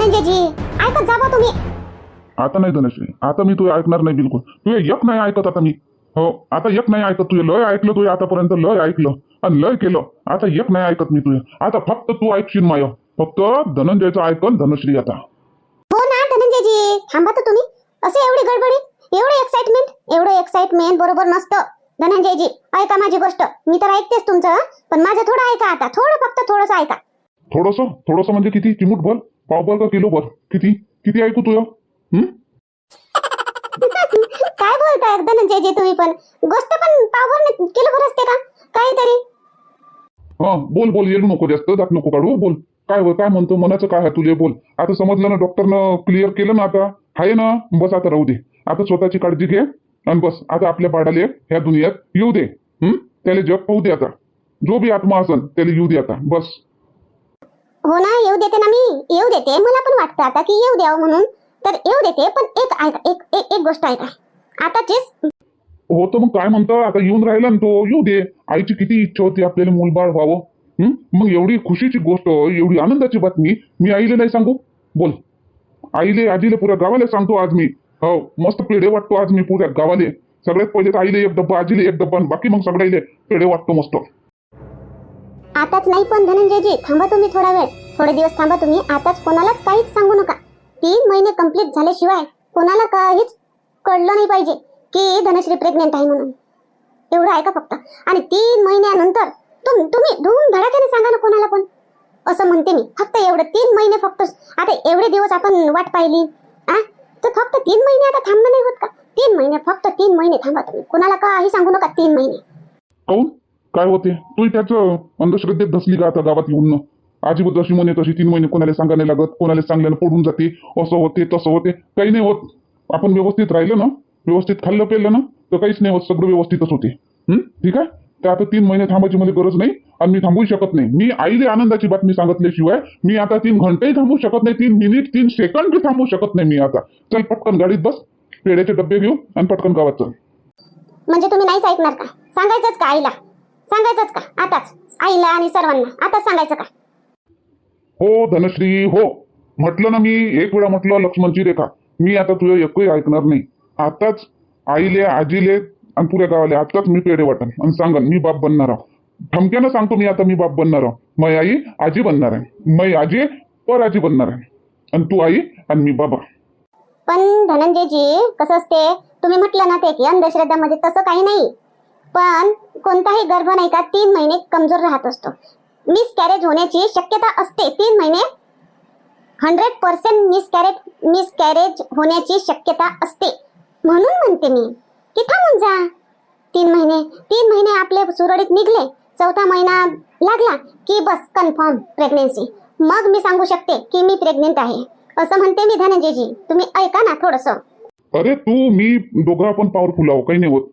धनंजयजी ऐकत जा बा तुम्ही. आता नाही धनश्री आता मी तुझे ऐकणार नाही बिलकुल. तू एक नाही ऐकत आता मी. हो आता एक नाही ऐकत तुझे लय ऐकलं तुझे आतापर्यंत लय ऐकलं. आणि लय केलं. आता एक नाही ऐकत मी तुझे आता फक्त तू ऐकशील माय. फक्त धनंजयचं ऐकन धनश्री आता. हो ना धनंजयजी. थांबा तर तुम्ही. असे एवढी गडबडीत एवढे एक्साइटमेंट एवढं एक्साइटमेंट बरोबर नसतं. धनंजयजी ऐका माझी गोष्ट. मी तर ऐकतेच तुमचं? पण माझं थोडं ऐका आता. थोडं फक्त थोडंसं ऐका. थोडस? थोडस म्हणजे किती? चिमूट भर पाव का किलो भर. किती? किती ऐकू तुझं हं? काय बोलताय? धनंजयजी तुम्ही पण. गोष्ट पण पावभर किलो भर असते का? काहीतरी. हा बोल बोल. येऊ नको जास्त. दात नको काढू बोल. काय होय, काय म्हणतो? मनाचं काय आहे तुले? बोल. आता समजलं ना डॉक्टरनं क्लिअर केलं ना आता? आहे ना? बस आता राहू दे. आता स्वतःची काळजी घे आणि बस. आता आपल्या बाळाले ह्या दुनियात येऊ दे. हं? त्याला जग पाहू दे आता. जो बी आत्मा असन त्याला येऊ दे आता. बस. हो ना येऊ देते ना मी. येऊ देते. मला पण वाटतं आता की येऊ द्यावं म्हणून. तर येऊ देते पण एक ऐका एक एक एक गोष्ट ऐका. आताचीच हो तर मग काय म्हणतो? आता येऊन राहिला ना तो. येऊ दे. आईची किती इच्छा होती आपल्याला मूलबाळ व्हावं. मग एवढी खुशीची गोष्ट एवढी आनंदाची बातमी मी आईले नाही सांगू? बोल. आईले आजीले पुऱ्या गावाला सांगतो आज मी. हो मस्त पेढे वाटतो आज मी पुऱ्या गावाले. सगळ्यात पहिले तर आईले एक डब्बा आजीले एक डब्बा बाकी मग सगळ्याले पेढे वाटतो मस्त. आताच नाही पण धनंजयजी थांबा तुम्ही थोडा वेळ. थोडे दिवस थांबा तुम्ही. आताच कोणालाच काहीच सांगू नका. तीन महिने कंप्लीट झाल्याशिवाय कोणाला काहीच कळलं नाही पाहिजे की धनश्री प्रेग्नेंट आहे म्हणून. एवढं ऐका फक्त. आणि तीन महिन्यानंतर तुम तुम्ही धूम धडाक्याने सांगा ना कोणाला पण. असं म्हणते मी. फक्त एवढं तीन महिने फक्त. आता एवढे दिवस आपण वाट पाहिली. आ? तर फक्त तीन महिने आता थांबणं नाही होत का? तीन महिने फक्त तीन महिने थांबा तुम्ही. कोणाला काही सांगू नका तीन महिने. काय होते? तू त्याच अंधश्रद्धेत धसली का आता गावात येऊन? आजी जशी म्हणे तशी तीन महिने कोणाला सांगायला नाही लागत कोणाला चांगल्यानं पडून जाते असं होते तसं होते. काही नाही होत. आपण व्यवस्थित राहिलं ना व्यवस्थित खाल्लं पेलं ना तर काहीच नाही होत सगळं व्यवस्थितच होते. ठीक आहे? तर आता तीन महिने थांबायची मला गरज नाही आणि मी थांबू शकत नाही. मी आईले आनंदाची बातमी सांगितल्याशिवाय मी आता तीन घंटेही थांबू शकत नाही तीन मिनिट तीन सेकंड थांबू शकत नाही मी आता. चल पटकन गाडीत बस पेड्याचे डबे घेऊ आणि पटकन गावात चल. म्हणजे तुम्ही नाहीच ऐकणार का? सांगायचंच का आईला? सांगायचंच का? आताच. आईला आणि सर्वांना. आताच सांगायचं का? हो धनश्री हो. म्हटलं ना मी एक वेळा म्हटलं लक्ष्मणची रेखा. मी आता तुझं एकही ऐकणार नाही. आताच आईले आजीले आणि पुऱ्या गावाले आताच मी पेढे वाटन. आणि सांगन मी बाप बनणार आहो. धमक्यानं सांगतो मी आता मी बाप बनणार आहो. मै आई आजी बनणार आहे. मै आजी पर आजी बनणार आहे. आणि तू आई आणि मी बाबा. पण धनंजयजी कसं असते? तुम्ही म्हटलं ना ते की अंधश्रद्धामध्ये तसं काही नाही. पण कोणताही गर्भ नाही का तीन महिने कमजोर राहत असतो. मिस कॅरेज होण्याची शक्यता असते. तीन महिने hundred percent miscarriage miscarriage होण्याची शक्यता असते. म्हणून म्हणते मी की थांबून जा? तीन महिने तीन महिने आपले सुरळीत निघले. चौथा महिना लागला की बस कन्फर्म प्रेग्नेन्सी मग मी सांगू शकते की मी प्रेग्नेंट आहे. असं म्हणते मी धनंजयजी. तुम्ही ऐका ना थोडस. अरे तू मी दोघं आपण पॉवरफुल आहो काही नाही होत.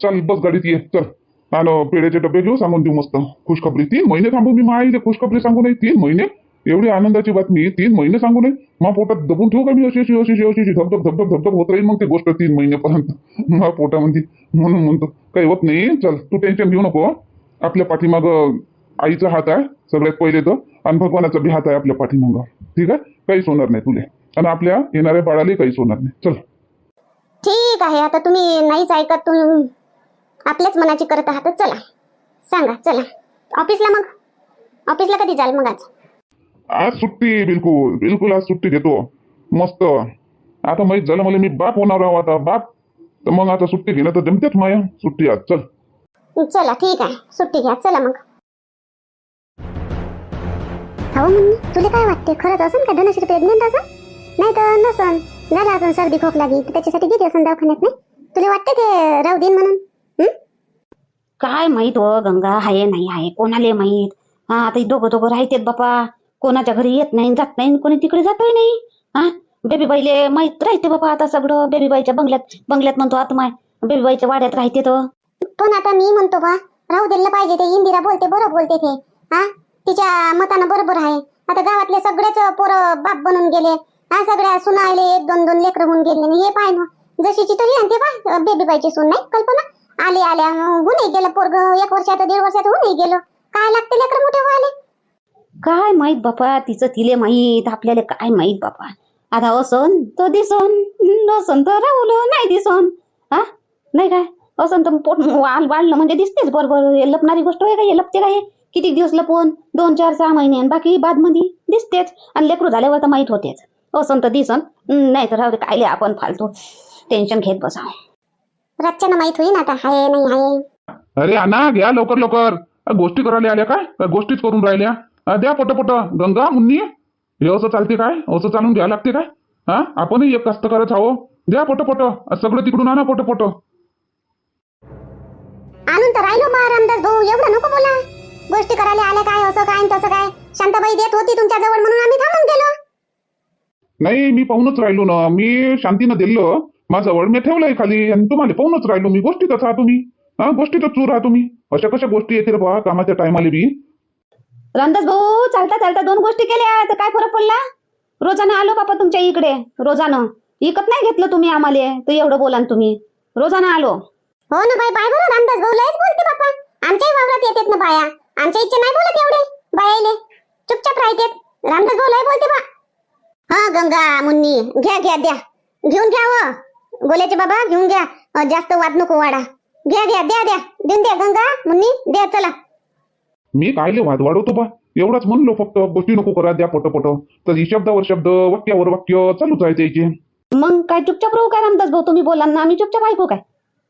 चल बस गाडीत ये चल. आणि पेढ्याचे डबे घेऊ सांगून देऊ मस्त. खुशखबरी. तीन महिने थांबू मी माईले खुशखबरी सांगू नये. तीन महिने? एवढी आनंदाची बातमी. तीन महिने सांगू नये? मग पोटात दबून ठेवू का मी अशी अशी अशी अशी धबधब धबधब धबधब होत राहील मग ती गोष्ट तीन महिन्यापर्यंत. मग पोटामध्ये म्हणून म्हणतो काही होत नाही. चल तू टेन्शन घेऊ नको आपल्या पाठीमाग आईचा हात आहे सगळ्यात पहिले तर. आणि भगवानाचा बी हात आहे आपल्या पाठीमाग. ठीक आहे? काहीच होणार नाही तुले. आणि आपल्या येणाऱ्या बाळाला काहीच होणार नाही. चल. ठीक आहे आता तुम्ही नाहीच ऐकत तुम्ही आपल्याच मनाची करत आहात चला. सांगा चला. ऑफिसला मग? ऑफिसला कधी जाल मग आज? आज सुट्टी बिलकुल. बिलकुल आज सुट्टी घेतो मस्त. आता माहीत झालं मला मी बाप होणार आहो आता. बाप. तर मग आता सुट्टी घेणं तर जमतेच माया. सुट्टी आज. चल. चला ठीक आहे. सुट्टी घ्या. चला मग. हो म्हणून तुला काय वाटते खरंच असन का धनश्री प्रेग्नेंट असन? नाही तर नसन. झाला असन सर्दी खोक लागली तर त्याच्यासाठी गेली असन दवाखान्यात नाही? तुला वाटते ते राहू देईन म्हणून? काय माहीत हो गंगा हाय नाही आहे कोणाले माहीत? हा आता दोघं दोघं राहतेत बापा. कोणाच्या घरी येत नाही जात नाही कोणी तिकडे जातही नाही. हा? बेबी बाईले माहीत राहते बापा आता सगळं. बेबी बाईच्या बंगल्यात बंगल्यात म्हणतो आता माय बेबी बाईच्या वाड्यात राहते तर पण आता मी म्हणतो बा राहू दिलं पाहिजे ते. इंदिरा बोलते बरं बोलते ते. हा? तिच्या मतानं बरोबर आहे. आता गावातले सगळेच पोरं बाप बनून गेले. हा सगळ्या सुना आले एक दोन दोन लेकरं होऊन गेले. हे पाय ना जशीची तरी आणि ते पाय बेबी बाईची सून नाही कल्पना? आले आल्या होऊनही गेलं पोरग. एक वर्षात दीड वर्षात होऊनही गेलो काय लागते लेकरं मोठे व्हायले? काय माहीत बापा तिचं तिले माहीत आपल्याला काय माहीत बापा. आता असन तर दिसन नसन तर राहुल नाही दिसन. हा? नाही काय? असन तर पोट वाल वाढलं म्हणजे दिसतेच बरोबर. हे लपणारी गोष्ट आहे का? हे लपते काय किती दिवस लपवून दोन चार सहा महिने बाकी बादमध्ये दिसतेच. आणि लेकरू झाल्यावर तर माहीत होतेच. असन तर दिसन नाही तर राहू दे कायले आपण फालतो. टेन्शन घेत बसा रातच्यानं माहीत होईन आता हाय नाही हाय. अरे आणा घ्या लवकर लवकर. अ, गोष्टी करायला आल्या काय? अ, गोष्टीच करून राहिल्या. अ, द्या पटपट. गंगा मुन्नी हे असं चालते काय? असं चालून घ्या लागते काय? हा? आपणही एक कष्ट करत आहो द्या पटपट. अ, सगळं तिकडून आणा पटपट. आणून तर राहिलो बा रामदास भाऊ. एवढं नको बोला. गोष्टी करायला आल्या काय असं काय आणि तसं काय? शांताबाई देत होती तुमच्या जवळ म्हणून आम्ही थांबून गेलो. नाही मी पाहूनच राहिलो ना. मी शांतीनं दिलं. माझ्याजवळ मी ठेवलंय खाली आणि तुम्हाला पाहूनच राहिलो मी. गोष्टीतच आहा तुम्ही. हा गोष्टीतच चूर आहा तुम्ही. अशा कशा गोष्टी येतील बा कामाच्या टायमाला बी. रामदास भाऊ चालता चालता दोन गोष्टी केल्या. तर काय फरक पडला? रोजानं आलो बापा तुमच्या इकडे. रोजानं. इकत नाही घेतलं तुम्ही आम्हाला. तर एवढं बोला ना तुम्ही. रोजानं आलो. हो ना बाई बाय बरं रामदास भाऊ. लयच बोलते बापा. आमच्याही वावरात येतात ना बाया. आमच्या इच्छा नाही बोलत एवढे. बायाले चुपचाप राहतात. रामदास भाऊ लय बोलते बा. हा गंगा मुन्नी. घ्या घ्या द्या. घेऊन घ्या व गोल्याचे बाबा घेऊन घ्या. जास्त वाद नको वाडा घ्या घ्या द्या द्या. देऊन द्या गंगा मुन्नी द्या चला. मी कायले वाद वाढवतो बा? एवढाच म्हणलो फक्त गोष्टी नको करा द्या पटपट. तर ही शब्दावर शब्द वाक्यावर वाक्य चालूच आहे त्याचे. मग काय चुपचाप राहू काय रामदास भाऊ? तुम्ही बोला ना आम्ही चुपचाप ऐकू काय?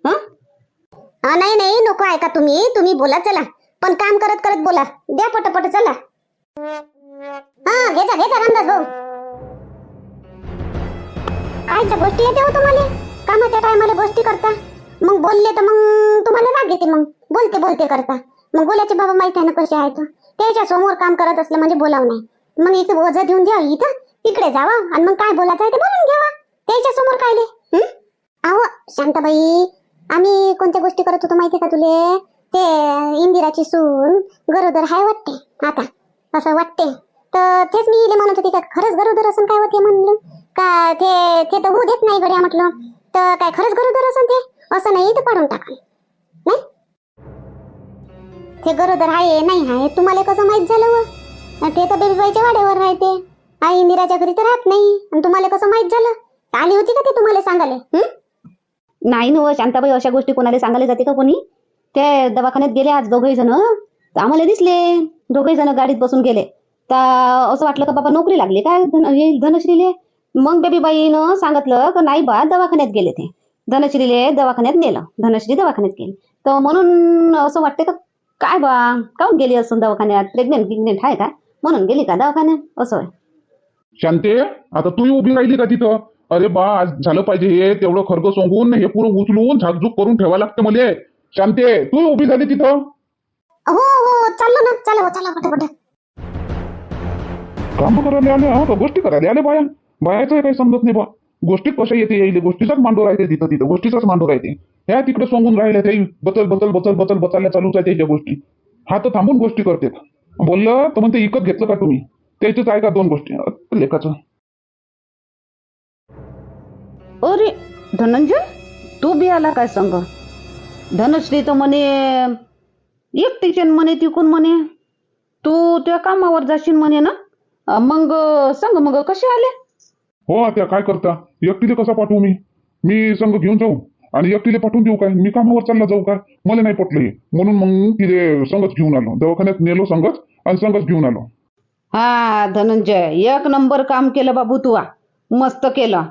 हा? नाही नाही नको ऐका तुम्ही. तुम्ही बोला चला. पण काम करत करत बोला. द्या पटपट चला. हा घेजा घेजा रामदास भाऊ. आईच्या गोष्टी येते हो तुम्हाला कामाच्या टायमाला गोष्टी करता. मग बोलले तर मग तुम्हाला राग येते मग. बोलते बोलते करता. मग बोलायचे बाबा माहीत आहे ना कसे आहेत त्याच्यासमोर काम करत असलं म्हणजे बोलाव नाही. मग इथे ओझं देऊन द्या इथं. तिकडे जावा आणि मग काय बोलायचं आहे ते बोलून घ्यावा. त्याच्यासमोर कायले हं? अहो शांताबाई आम्ही कोणत्या गोष्टी करत होतो माहितीये का तुले? ते इंदिराची सून गरोदर हाय वाटते आता. असं वाटते. तर तेच मी इले म्हणत होते का खरंच गरोदर असून काय होते म्हणलं? का ते ते तर होऊ देत नाही गड्या म्हटलं. तर काय खरंच गरोदर असं ते? असं नाही तर पाडून टाका. नाही? ते गरोदर आहे नाही आहे. तुम्हाला कसं माहीत झालं व? ते तर बेबीबाईच्या वाड्यावर राहते. आई इंदिराच्या घरी तर राहत नाही. आणि तुम्हाला कसं माहीत झालं? आली होती का ते तुम्हाला सांगाले नाही न शांताबाई अशा गोष्टी कोणाला सांगायला जाते का कोणी? ते दवाखान्यात गेले आज दोघही जण. तर आम्हाला दिसले. दोघही जण गाडीत बसून गेले. तर असं वाटलं का बाबा नोकरी लागली काय धन हे धनश्रीले? मग बेबीबाईनं सांगितलं का नाही बा दवाखान्यात गेले ते. धनश्रीले दवाखान्यात नेलं. धनश्री दवाखान्यात गेली. तर म्हणून असं वाटते का काय बा काऊन गेली असं दवाखान्यात? प्रेग्नेंट गिग्नेंट आहे का? म्हणून गेली का दवाखान्यात? असं आहे. शांते आता तू उभी राहिली का तिथं? अरे बा आज झालं पाहिजे हे तेवढं खर्च सोंगून हे पुरं उचलून झाकझूक करून ठेवा लागते मले. शांते तू उभी झाली तिथं? हो हो चाललो ना चला चला पटापट काम करायला आले हा गोष्टी करायला आले बाया? बायाचं काही समजत नाही बा. गोष्टी कशा येते येईल गोष्टीचाच मांडू राहते तिथं तिथं. गोष्टीचाच मांडू राहते. ह्या तिकडे सोंगून राहिल्या ते बचल बचल बचल बचल बचायला चालूच आहे त्याच्या गोष्टी. हा तर थांबून गोष्टी करतात बोललं तर म्हणते इकत घेतलं का तुम्ही? त्याच्याच आहे का दोन गोष्टी? लेखाचं. अरे धनंजय तू बी आला काय संग? धनश्री तर म्हणे एकटीचे न म्हणे तिकून म्हणे. तू त्या कामावर जाशील म्हणे ना? मग सांग मग कसे आले? हो आता काय करता? एकटीले कसा पाठवू मी? मी संघ घेऊन जाऊ. आणि एकटीले पाठवून देऊ काय? मी कामावर चालला जाऊ काय मला नाही पटलं हे. म्हणून मग तिथे संघच घेऊन आलो. दवाखान्यात नेलो संघच आणि संघच घेऊन आलो. हा धनंजय एक नंबर काम केलं बाबू तू. आ. मस्त केलं.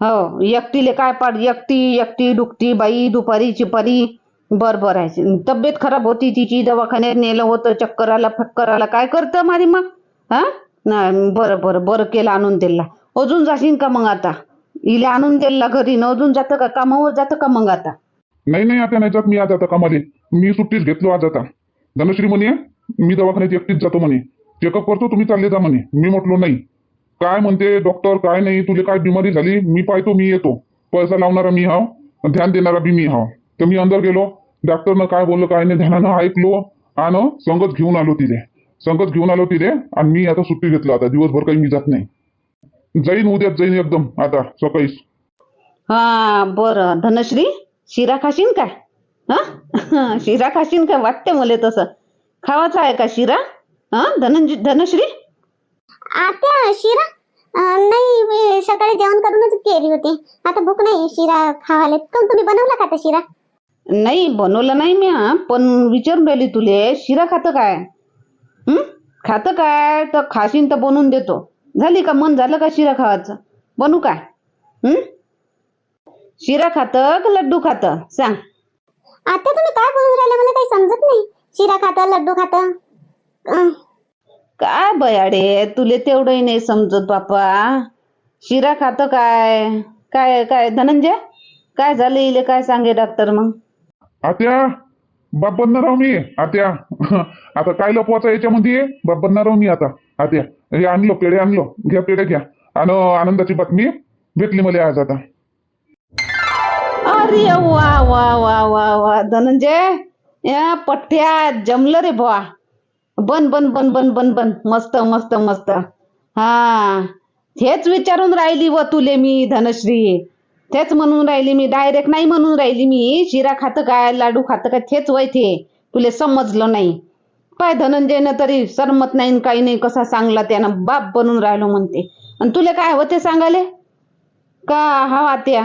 हो एकटीले काय पाड एकटी एकटी दुखती बाई दुपारी चिपारी. बर बर आहे. तब्येत खराब होती तिची दवाखान्यात नेलं होतं चक्कर आला फक्कर आला काय करतं माझी मग? हा? नाही बरं बरं बरं केलं आणून दिला. अजून जाशील का मग आता? इले आणून दिला घरी न अजून जातं का? कामावर जातं का मग आता? नाही नाही आता नाही जात मी आज आता कामाले. मी सुट्टीच घेतलो आज आता. धनश्री म्हणे मी दवाखान्यात एकटीच जातो म्हणे. चेकअप करतो तुम्ही चालले जा म्हणे. मी म्हटलो नाही. काय? म्हणते डॉक्टर काय नाही तुले काय बिमारी झाली? मी पाहतो मी येतो. पैसा लावणारा मी हाव ध्यान देणारा बी मी हाव. तर मी अंदर गेलो. डॉक्टरनं काय बोललं काय नाही ध्यानानं ऐकलो आणि संगत घेऊन आलो तिथे संगत घेऊन आलो तिथे आणि मी आता सुट्टी घेतलो आता. दिवसभर काही मी जात नाही. जाईन उद्याच जाईन एकदम. आता सकाळीच. हा बरं. धनश्री शिरा खाशीन काय? हा? शिरा खाशीन काय? वाटते मला तसं. खावाचा आहे का शिरा? हा? धनंजय धनश्री? आत्या शिरा? अं, नाही मी सकाळी जेवण करूनच गेली होती. आता भूक नाही शिरा खावाले. काऊन तुम्ही बनवला का आता शिरा? नाही बनवलं नाही मी हा, पण विचारून राहिली तुले. शिरा खातं काय? हं? खातं काय? तर खाशीन तर बनवून देतो. झाली का मन? झालं का शिरा खावायचं बनू काय? हं? शिरा खातं का लड्डू खातं? सांग. आता तुम्ही काय बोलून राहिले? मला काही समजत नाही. शिरा खाता लड्डू खाता. काय बयाडे? तुले तेवढंही नाही समजत बापा. शिरा खातं काय? काय काय? धनंजय? काय झालं इले? काय सांगे डॉक्टर मग? आत्या बाप बनणार आहो मी. आत्या. आता काय लपवायचं याच्यामध्ये? बाप बनणार आहो मी आता. आत्या. हे आणलो पेढे आणलो. घ्या पेढे घ्या. आणि आनंदाची बातमी भेटली मला आज आता. अरे वा वा वा वा वा. धनंजय या पठ्या जमलं रे बुवा. बन बन बन बन बन बन. मस्त मस्त मस्त. हा. हेच विचारून राहिली व तुले मी धनश्री. तेच म्हणून राहिली मी. डायरेक्ट नाही म्हणून राहिली मी. शिरा खातं काय लाडू खातं काय तेच वय ते. तुले समजलं नाही. काय धनंजयनं तरी सरमत नाही काही नाही कसा सांगला त्यानं? बाप बनून राहिलो म्हणते. आणि तुले काय होते सांगाले? का हा आत्या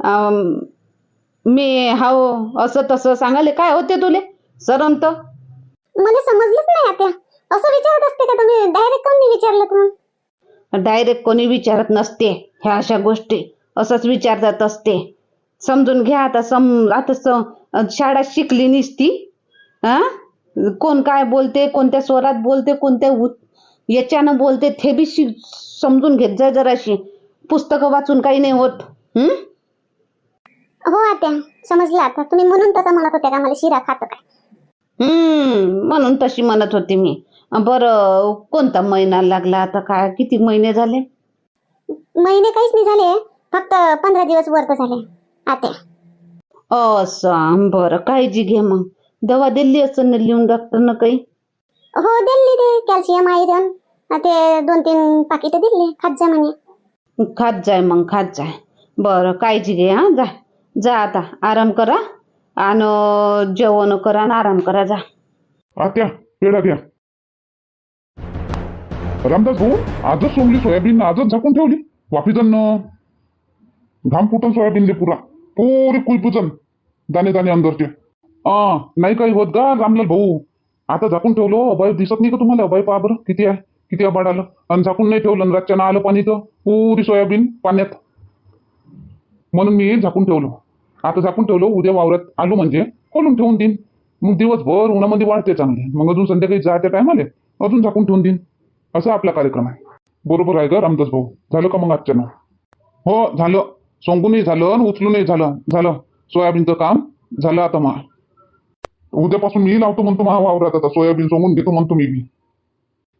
अं, मी हाव असं तसं सांगाले? काय होते तुले? सरमत मला समजलंच नाही आत्या असं विचारत असते का तुम्ही? डायरेक्ट नाही विचारलं तुम्ही? डायरेक्ट कोणी विचारत नसते ह्या अशा गोष्टी. असंच विचारतात असते. समजून घ्या आता सम आता शाळा शिकली निसती हा कोण काय बोलते कोणत्या स्वरात बोलते कोणत्या याच्यानं बोलते ते बी समजून घेत जा जराशी. पुस्तकं वाचून काही नाही होत. हं? हो आत्या. समजलं आता. तुम्ही म्हणून तसं म्हणत होत्या का? मला शिरा खातं काय? हम्म म्हणून तशी म्हणत होती मी. बरं कोणता महिना लागला आता? काय किती महिने झाले? महिने काहीच नाही झाले. फक्त पंधरा दिवस वर्त झाले आत्या. असं बरं काळजी घे मग. दवा दिली असं ना लिहून डॉक्टरनं काही? हो दिली ते कॅल्शियम आयरन ते दोन तीन पाकिटं दिले. खात जा म्हणे. खात जाय मग खात जाय. बरं काळजी घे हा. जा. जा आता. आराम करा. आणि जेवण करा आणि आराम करा. जा. आत्या पेढा घ्या. रामदास भाऊ आजच सोडली सोयाबीन आजच झाकून ठेवली. वापिजन घाम फुटन सोयाबीनले पुरा. पुरी कुलपुजन. दाणे दाणे अंदरचे. आ नाही काही होत का? रामलाल भाऊ आता झाकून ठेवलो हो, अभय दिसत नाही का तुम्हाला? अभय पहा बरं किती आहे? किती अबाड आलं? आणि झाकून नाही ठेवलं आणि रातच्यानं आलं पाणी तर पुरी सोयाबीन पाण्यात. म्हणून मी झाकून ठेवलो. आता झाकून ठेवलो उद्या वावरात आलो म्हणजे खोलून ठेवून देईन. मग दिवसभर उन्हामध्ये वाढते चांगले. मग अजून संध्याकाळी जायच्या टायमाले अजून झाकून ठेवून देईन. असा आपला कार्यक्रम आहे. बरोबर आहे का रामदास भाऊ. झालं का मग आजच्यानं हो झालं. सोंगूनही झालं आणि उचलूनही झालं. झालं. सोयाबीनचं काम झालं आता मग. उद्यापासून मी लावतो म्हणतो महा वावरात आता सोयाबीन सोंगून घेतो म्हणतो मी बी.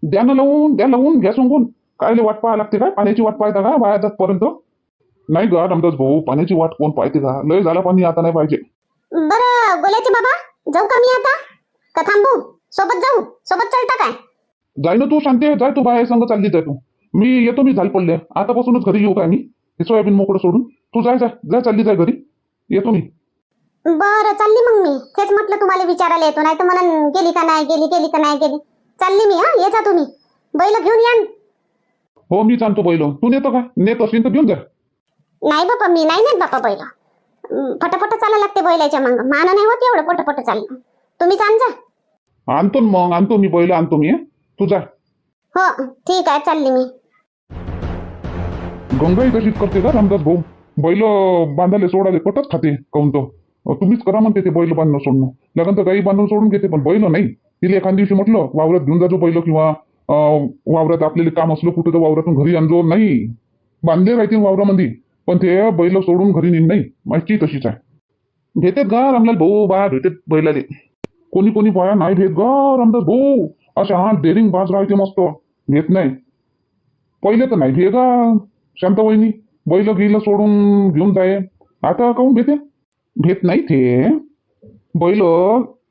द्या ना लावून द्या लावून घ्या सोंगून. कायले वाट पाहा लागते काय? पाण्याची वाट पाहता का? बाया पर्यंत नाही गा रामदास भाऊ पाण्याची वाट कोण पाहते का? लय झाला पाणी आता नाही पाहिजे. बरं गोल्याचे बाबा जाऊ का मी आता? का थांबू? सोबत जाऊ? सोबत चलता काय? जाय ना तू शांती जाय तू बाहेर संग चालली जाय तू. मी येतो मी झाल पडले आतापासूनच घरी येऊ काय मी? हे सोयाबीन मोकळं सोडून. तू जाय जाय जाय चालली जाय घरी. येतो मी. बरं चालली मग मी. तेच म्हटलं तुम्हाला विचारायला येतो. नाही तर मला गेली का नाही गेली गेली का नाही गेली. चालली मी हा? ये जा तुम्ही. बैल घेऊन या न. हो मी सांगतो बैल. तू नेतो का? नेत असेल तर घेऊन जा. नाही बापा मी नाही नेत बापा बैल. अं, फटाफट चालायला लागते बैलाच्या मांग. मान नाही होत एवढं पटपट चाललं तुम्ही चाल जा. आणतो ना मग. आणतो मी बैल आणतो मी हं? तू जा. हो ठीक आहे चालली मी. गंगाई तशीच करते का रामदास भाऊ? बैल बांधायला सोडाले कटच खाते काऊन तो? तुम्हीच करा म्हणते ते बैल बांधणं सोडणं. लगन तर गाई बांधून सोडून घेते पण बैल नाही. तिला एखाद दिवशी म्हटलं वावरात घेऊन जातो बैल किंवा वावरात आपल्याला काम असलं कुठं तर वावरातून घरी आणजो. नाही. बांधले राहतील वावरामध्ये पण ते बैल सोडून घरी नेईन नाही माहिती तशीच आहे. घेते गा रामलाल भाऊ बा भेटत बैलाले. कोणी कोणी बाया नाही भेट ग रामदास भाऊ अशा हा डेरिंग बाज राहते मस्त. घेत नाही. पहिले तर नाही भेगा शांत वहिनी बैल गेलं सोडून घेऊन जाय. आता काहून भेटे भेट नाही ते बैल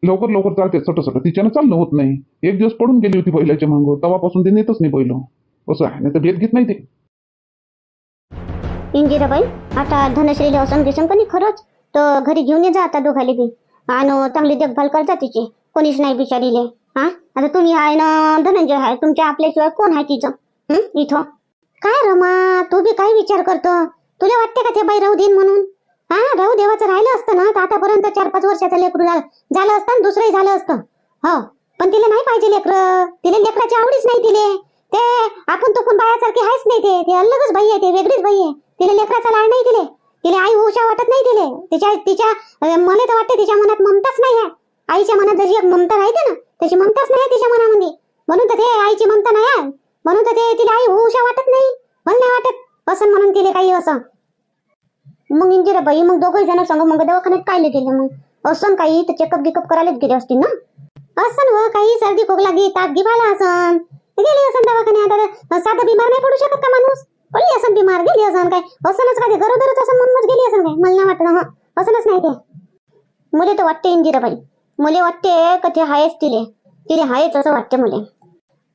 लवकर लवकर चालते सट सट. तिच्यानं चालणं होत नाही. एक दिवस पडून गेली होती बैलाच्या मागं. तवापासून ते नेतच नाही बैल. असं आहे. नाही तर भेट घेत नाही ते. इंदिराबाई आता धनश्रीला असं दिसून कोणी खरंच? तर घरी घेऊन ये जा आता दोघाले बी. आणि चांगली देखभाल करता तिची. कोणीच नाही बिचारीले. हा? आता तुम्ही आहे ना धनंजय आहे. तुमच्या आपल्याशिवाय कोण आहे तिचं? हं? इथं. काय रमा? तू बी काय विचार करतो? तुला वाटते का ते बाई राहू देईन म्हणून? हा भाऊ देवाचं राहिलं असतं ना तर आतापर्यंत चार पाच वर्षाचं लेकरू झालं असतं दुसरंही झालं असतं. हो पण तिला नाही पाहिजे लेकर. तिला लेकराची आवडीच नाही तिले. ते आपण तो पण बायासारखी आहेच नाही ते. ते अलगच बाई आहे ते वेगळीच बाई आहे. तिला लेकराचा लाड नाही तिले. तिला आई उशा वाटत नाही तिले. तिच्या तिच्या मला तर वाटते तिच्या मनात ममताच नाही आहे. आईच्या मनात जशी एक ममता राहते ना तशी ममताच नाही आहे तिच्या मनामध्ये. म्हणून तर ते आईची ममता नाही आहे. म्हणून तर ते तिला आई उशा वाटत नाही. मला नाही वाटत असं म्हणून तिले काही असं मग इंजिरा बाई मग दोघही जण सांग मग दवाखान्यात कायले गेले मग? असं काही तर चेकअप गिकअप करायलाच गेले असतील ना? असं व काही सर्दी खोकला घे ताप गिवाला असन. गेली असन दवाखान्यात आता साधा बिमार नाही पडू शकत का माणूस? पडली असन बिमार गेली असन काय? असनच काय गरोदरच असं म्हणूनच गेली असन काय? मला नाही वाटत हा. असनच नाही ते. मुले तर वाटते इंदिराबाई मुले वाटते का ते हायच तिले. तिले हायच असं वाटते मुले.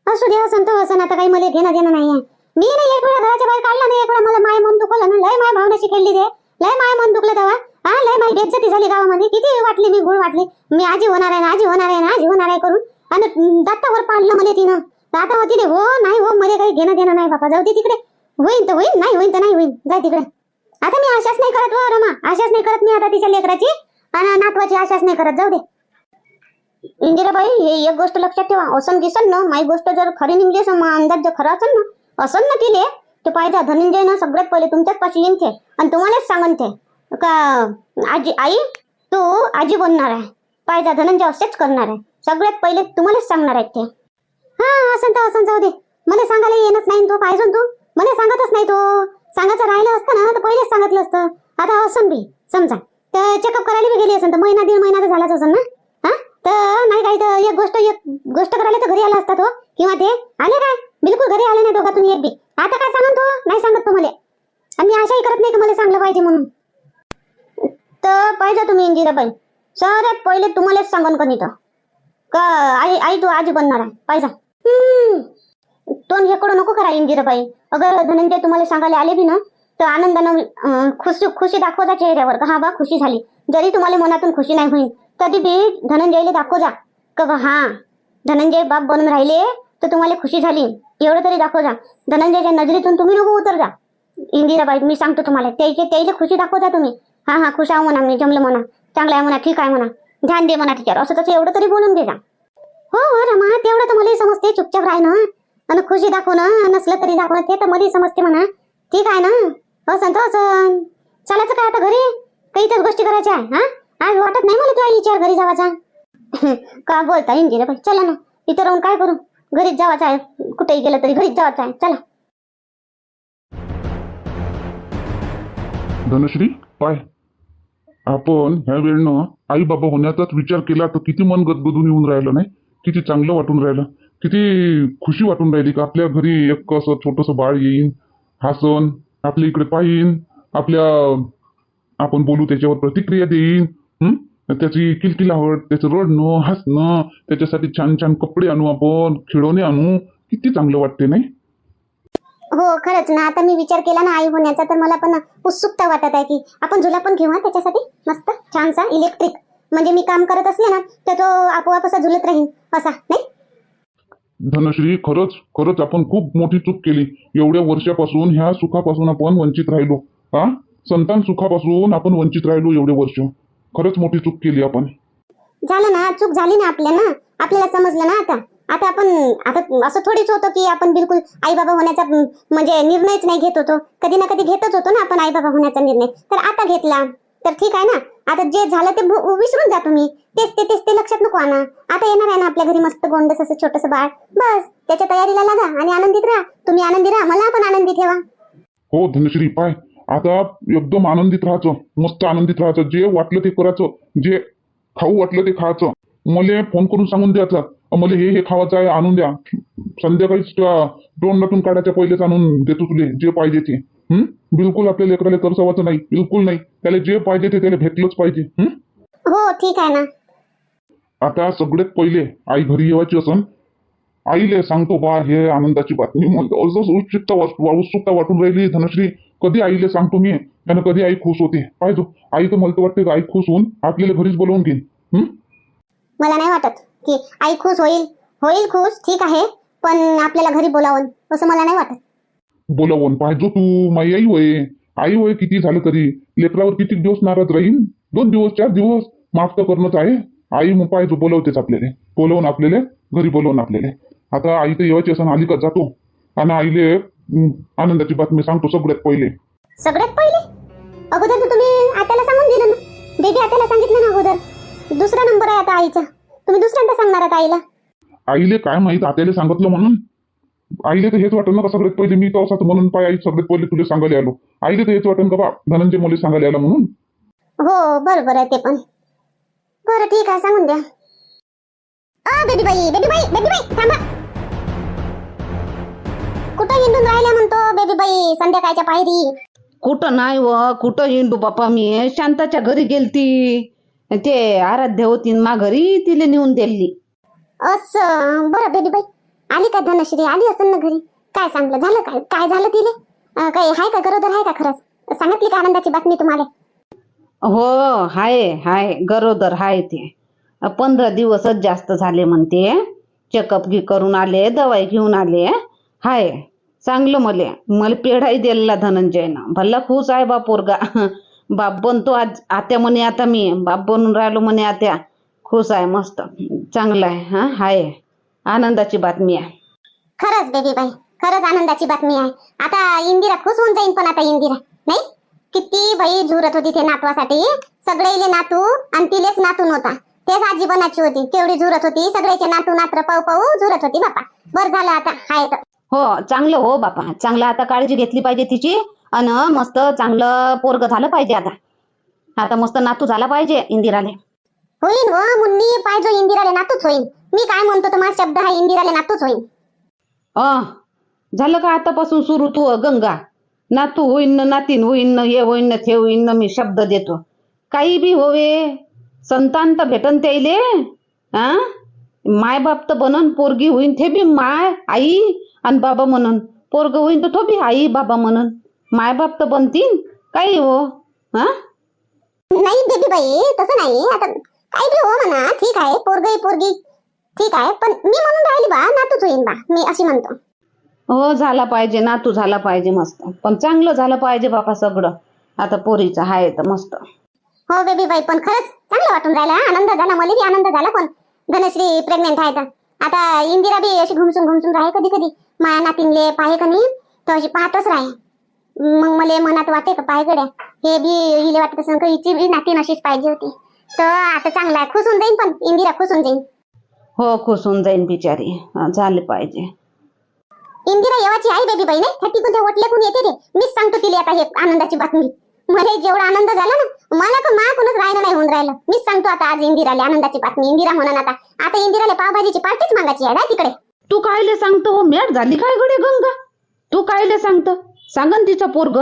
असू दे असं तर असं आता काही मला घेणं देणं नाहीये. मी नाही एक वेळा घराच्या बाहेर काढला नाही एक वेळा मला माय मन दुखवलं ना लय माय भावनाशी खेळली ते लय माय मन दुखलं तेव्हा. हा लय माय बेचती झाली गावामध्ये. किती वाटली मी गुळ वाटली. मी आजी होणार आहे ना आजी होणार आहे ना आजी होणार आहे करून. आणि दत्तावर पाडलं म्हणे तिनं. तर आता हो नाही हो मध्ये काही घेणं देणं नाही बापा. जाऊ दे तिकडे. होईन तर होईन नाही होईन तर नाही होईन. जाय तिकडे. आता मी आशाच नाही करत हो रमा. आशाच नाही करत मी आता तिच्या लेकराची. आणि नातवाची आशाच नाही करत. जाऊ दे. इंदिराबाई हे एक गोष्ट लक्षात ठेवा. असं दिसन ना माई गोष्ट जर खरी निघली असं अंदाज जर खरा असन ना असं ना तिले ते पाहिजे धनंजय ना सगळ्यात पहिले तुमच्याच पाशी येईन ते आणि तुम्हालाच सांगन ते का आजी आई तू आजी बनणार आहे. पाहिजे धनंजय असेच करणार आहे. सगळ्यात पहिले तुम्हालाच सांगणार आहेत ते हा असं तर असं जाऊ दे. मला सांगायला येणच नाही तो पाहिजे तू? मला सांगतच नाही तो. सांगायचं राहिलं असतं ना तर पहिलेच सांगितलं असतं. आता असं बी समजा. तर चेकअप करायला बी गेली असेल तर महिना दीड महिना तर झालाच असेल ना? हा? तर नाही काही तर एक गोष्ट एक गोष्ट करायला तर घरी आला असता तो. किंवा ते आले काय? बिलकुल घरी आले नाही दोघातून एक बी. आता काय सांगतो नाही सांगत तुम्हाला मला. आणि मी आशाही करत नाही का मला सांगलं पाहिजे म्हणून? तर पाहिजे तुम्ही इंदिराबाई. सगळ्यात पहिले तुम्हालाच सांगन कधी तर? का आई आई तू आजी बनणार आहे? पाहिजे. हम्म. तोंड हे नको करा इंदिराबाई. अगर धनंजय तुम्हाला सांगायला आले बी ना तर आनंदानं खुशी खुशी दाखवा चेहऱ्यावर. का हा बा खुशी झाली. जरी तुम्हाला मनातून खुशी नाही होईल तरी बी धनंजयला दाखव जा का हा. धनंजय बाप बनून राहिले. तर तुम्हाला खुशी झाली. एवढं तरी दाखव जा. धनंजयच्या नजरेतून तुम्ही नको उतर जा. इंदिराबाई मी सांगतो तुम्हाला त्याचे त्याचे खुशी दाखवता तुम्ही. हा हा खुश आहो म्हणा मी जमलं म्हणा. चांगलं आहे म्हणा ठीक आहे म्हणा. ध्यान दे म्हणा तिच्यावर. असं तसं एवढं तरी बोलून दे जा. हो हो रमा तेवढं तर मलाही समजते चुपचाप राह ना. आणि खुशी दाखवणं नसलं तरी दाखवणं ते तर मलाही समजते म्हणा. ठीक आहे ना? असं तर असं चालायचं काय आता घरी? काही त्याच गोष्टी करायच्या आहे हा? आज वाटत नाही मला तुला विचार घरी जावाचा. का बोलता इंदिराबाई? चला ना. इथं राहून काय करू? घरीच जावाच आहे. कुठेही गेलं तरी घरीच जावाच आहे. चला. धनश्री पाय. आपण ह्या वेळनं आई बाबा होण्याचाच विचार केला तर किती मन गदगदून येऊन राहिलं नाही? किती चांगलं वाटून राहिलं? किती खुशी वाटून राहिली का आपल्या घरी एक असं छोटंसं बाळ येईन हसन आपल्या इकडे पाहिन आपल्या आपण बोलू त्याच्यावर प्रतिक्रिया देईन त्याची किलकिलावट त्याचं रडणं हसणं त्याच्यासाठी छान छान कपडे आणू आपण खेळवणे आणू किती चांगलं वाटते नाही? हो खरंच ना. आता मी विचार केला ना आई होण्याचा तर मला पण उत्सुकता वाटत आहे की आपण झुला पण घेऊ हा त्याच्यासाठी? मस्त छानसा इलेक्ट्रिक म्हणजे मी काम करत असले ना तर तो आपोआप असा झुलत राहील असा नाही? धनश्री खरंच खरंच आपण खूप मोठी चूक केली. एवढ्या वर्षापासून ह्या सुखापासून आपण वंचित राहिलो. हा? संतान सुखापासून आपण वंचित राहिलो एवढे वर्ष. खरंच मोठी चूक केली आपण. झालं ना चूक झाली ना आपल्या ना? आपल्याला समजलं ना आता? आता आपण आता असं थोडीच होतं की आपण बिलकुल आई बाबा होण्याचा म्हणजे निर्णयच नाही घेत होतो. कधी ना कधी घेतच होतो ना आपण आई बाबा होण्याचा निर्णय. तर आता घेतला. तर ठीक आहे ना? आता जे झालं ते विसरून जा तुम्ही. तेच ते तेच ते लक्षात नको आणा. आता येणार आहे ना आपल्या घरी मस्त गोंडस असं छोटस बाळ. बस त्याच्या तयारीला लागा आणि आनंदित राहा. तुम्ही आनंदी राहा मला पण आनंदी ठेवा. हो धनश्री पाय. आता एकदम आनंदित राहायचं मस्त आनंदित राहायचं जे वाटलं ते करायचं जे खाऊ वाटलं ते खायचं. मला फोन करून सांगून द्यायचं मला हे हे खावायचं आहे आणून द्या. संध्याकाळीच दोन नटून काढायच्या पहिलेच आणून देतो तुले जे पाहिजे ते. हं? बिलकुल आपल्या लेकराला तरसवायचं नाही बिलकुल नाही. त्याला जे पाहिजे ते त्याला भेटलंच पाहिजे. हं? हो ठीक आहे ना. आता सगळ्यात पहिले आई घरी येवायची असन आईले सांगतो बा हे आनंदाची बातमी असं उत्सुकता उत्सुकता वाटून राहिली धनश्री. कधी आईले सांगतो मी त्यानं कधी आई खुश होते. पाहिजे आई तर मला तर वाटते आई खुश होऊन आपल्याला घरीच बोलवून घेईन? मला नाही वाटत की आई खुश होईल. होईल खुश ठीक आहे पण आपल्याला घरी बोलावून असं मला नाही वाटत. बोलावून. पाहिजो तू माई आई होय आई होय किती झालं तरी लेकरावर किती दिवस नाराज राहीन? दोन दिवस चार दिवस माफ तर करणंच आहे. आई मग पाहिजो बोलवतेच आपल्याला. बोलवून आपल्याला घरी बोलवून आपल्याला. आता आई तर येवायची असं आली का जातो आणि आईले आनंदाची बातमी सांगतो सगळ्यात पहिले. सगळ्यात पहिले? अगोदर तर तुम्ही आत्याला सांगून दिलं ना. बेबी आत्याला सांगितलं ना अगोदर. दुसरा नंबर आहे आता आईचा. तुम्ही दुसऱ्यांदा सांगणार आता आईला. आईले काय माहीत आत्याला सांगितलं म्हणून? आईले तर हेच वाटलं ना का सगळ्यात पहिले. मी तर असं म्हणून पाय आई सगळ्यात पहिले तुला सांगायला आलो. आईले तर हेच वाटलं का बा धनंजय मुली सांगायला आला म्हणून? हो बरोबर आहे ते पण. बरं ठीक आहे सांगून द्या. अ बेबी बाई बेबी बाई बेबी बाई थांबा कुठं हिंडून राहिल्या म्हणतो बेबी बाई संध्याकाळच्या पायरी कुठं नाही व कुठं हिंडू बापा मी शांताच्या घरी गेलती ते आराध्य होती मा घरी तिला नेऊन दिली असं बरं बेबी बाई आली का धनश्री आली असेल ना घरी काय सांगलं झालं काय काय झालं तिले अं, काय हाय का गरोदर आहे का खरंच सांगितली का आनंदाची बातमी तुम्हाला हो हाय हाय गरोदर हाय ते पंधरा दिवसच जास्त झाले म्हणते. चेकअप घे करून आले दवाई घेऊन आले. हाय चांगलं मले. मला पेढाही दिलेला धनंजयनं. भल्ला खुश आहे बा पोरगा. बाप बनतो आज आत्या म्हणे आता मी. बाप बनून राहिलो म्हणे आत्या. खुश आहे मस्त. चांगलं आहे हा हाय. आनंदाची बातमी आहे. खरंच बेबी बाई खरंच आनंदाची बातमी आहे. आता इंदिरा खुश होऊन जाईन पण आता इंदिरा नाही? किती बाई झुरत होती ते नातवासाठी. सगळे नातू आणि तिलेच नातू नव्हता. तेच आजी बनाची होती. केवढी झुरत होती. सगळ्याचे नातू नात्र पाऊ पाऊ झुरत होती बापा. बर झालं आता. हाय तर. हो चांगलं हो बापा. चांगलं आता काळजी घेतली पाहिजे तिची. अन मस्त चांगलं पोरग झालं पाहिजे आता. आता मस्त नातू झाला पाहिजे इंदिराले. होईन व मुन्नी पाहिजे इंदिराले नातूच होईन. मी काय म्हणतो तर माझा शब्द हा इंदिराले नातूच होईन. अ झालं का आतापासून सुरू तू गंगा? नातू होईन न नातीन होईन न हे होईन न ते होईन न मी शब्द देतो. काही बी होवे संतान तर भेटन त्याईले हा माय बाप तर बनन पोरगी होईन ते बी माय आई आणि बाबा म्हणन पोरग होईन तर तो बी आई बाबा म्हणन माय बाप तर बनतीन काही हो? हा नाही बेबी बाई तसं नाही. आता काही बी हो म्हणा ठीक आहे पोरगी पोरगी ठीक आहे पण मी म्हणून राहिली बा नातूच होईन बा मी अशी म्हणतो. हो झाला पाहिजे नातू झाला पाहिजे मस्त. पण चांगलं झालं पाहिजे बापा सगळं. आता पोरीचं आहे तर मस्त. हो बेबी बाई पण खरंच चांगलं वाटून राहिला आनंद झाला मला बी आनंद झाला पण धनश्री प्रेग्नेंट आहे तर. आता इंदिरा बी अशी घुमसून घुमसून राहे कधी कधी. माया नातीनले पाहे का नाही तर अशी पाहतच राहे. मग मला मनात वाटे का पाय गड्या हे बी हिले वाटत असं का हिची बी नातीन अशीच पाहिजे होती. तर आता चांगला आहे खुश होऊन जाईन पण इंदिरा खुश होऊन जाईन. हो खुश होऊन जाईन बिचारी. झाले पाहिजे. इंदिरा येवाची आई बेबी बाई नाही? थर्टी कुठे ओटले कोण येते रे. मीच सांगतो तिला आता हे आनंदाची बातमी. मला जेवढा आनंद झाला ना मला का मा कोणच राहिलं नाही होऊन राहिलं. मीच सांगतो आता आज इंदिराला आनंदाची बातमी. इंदिरा म्हणून आता आता इंदिराला पावभाजीची पार्टीच मागायची आहे ना तिकडे. तू कायले सांगतो हो मॅट झाली काय गडे गंगा? तू कायले सांगतो? सांगन तिचं पोरग.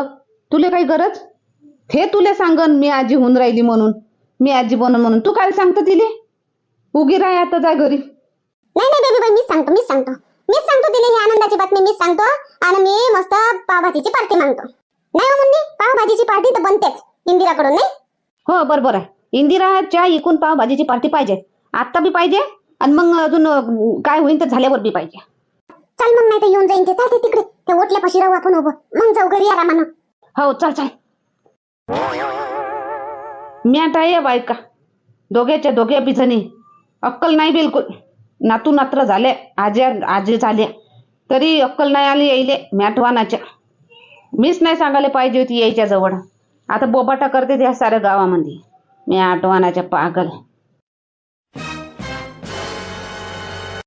तुले काही गरज? हे तुले सांगन मी आजी होऊन राहिली म्हणून. मी आजी बनून म्हणून. तू काय सांगतो तिले? उगी राह आता जा घरी. नाही नाही बेबी बाई मीच सांगतो मीच सांगतो. मीच सांगतो तिला ही आनंदाची बातमी मीच सांगतो. आणि मी मस्त पावभाजीची पार्टी मागतो. नाही मुन्नी पावभाजीची पार्टी तर बनतेच इंदिराकडून नाही? हो बरोबर आहे. इंदिराच्या इकून पाव भाजीची पार्टी पाहिजे. आत्ता बी पाहिजे आणि मग अजून अं, काय होईल तर झाल्यावर बी पाहिजे. चल मग नाही तर येऊन जाईन ते. चालते तिकडे. ते ओटल्यापाशी राहू आपण उभं. मग जाऊ घरी आरामानं हो चल चल. मॅट आहे बायका. दोघ्याच्या दोघ्या बिझनी अक्कल नाही बिलकुल. नातू नात्र झाले. आज्या आजी झाले. तरी अक्कल नाही आली यायले मॅटवानाच्या मीच नाही सांगायला पाहिजे होती यायच्या जवळ. आता बोबाटा करते त्या साऱ्या गावामध्ये. मी आठवणाच्या पागल.